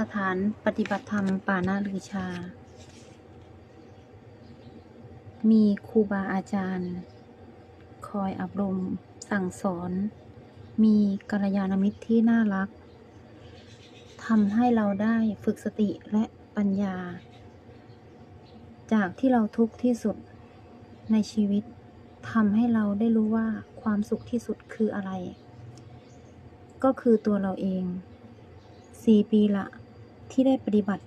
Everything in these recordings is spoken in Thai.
สถานปฏิบัติธรรมป่านาลือชา มีครูบาอาจารย์ คอยอบรม สั่งสอน มีกัลยาณมิตรที่น่ารัก ทำให้เราได้ฝึกสติและปัญญา จากที่เราทุกข์ที่สุดในชีวิต ทำให้เราได้รู้ว่าความสุขที่สุดคืออะไร ก็คือตัวเราเองสี่ปีละ ที่ได้ปฏิบัติ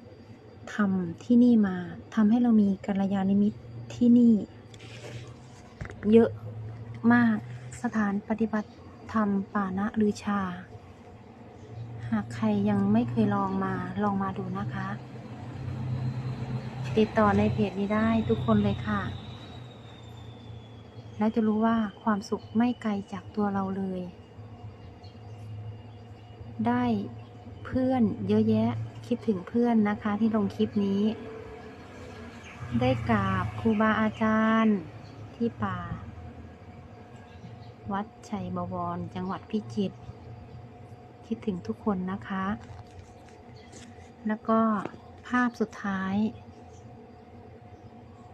ธรรมที่นี่มาทำให้เรามีกัลยาณมิตรที่นี่ เยอะมากสถานปฏิบัติธรรมป่านะลือชา หากใครยังไม่เคยลองมาลองมาดูนะคะ ติดต่อในเพจนี้ได้ทุกคนเลยค่ะ แล้วจะรู้ว่าความสุขไม่ไกลจากตัวเราเลย ได้เพื่อนเยอะแยะ คิดถึงเพื่อนนะคะที่ลงคลิปนี้ ได้กราบครูบาอาจารย์ที่ป่า วัดชัยบวร จังหวัดพิจิตรคิดถึงทุกคนนะคะ แล้วก็ภาพสุดท้าย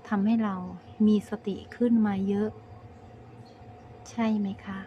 ทำให้เรามีสติขึ้นมาเยอะ ใช่ไหมคะ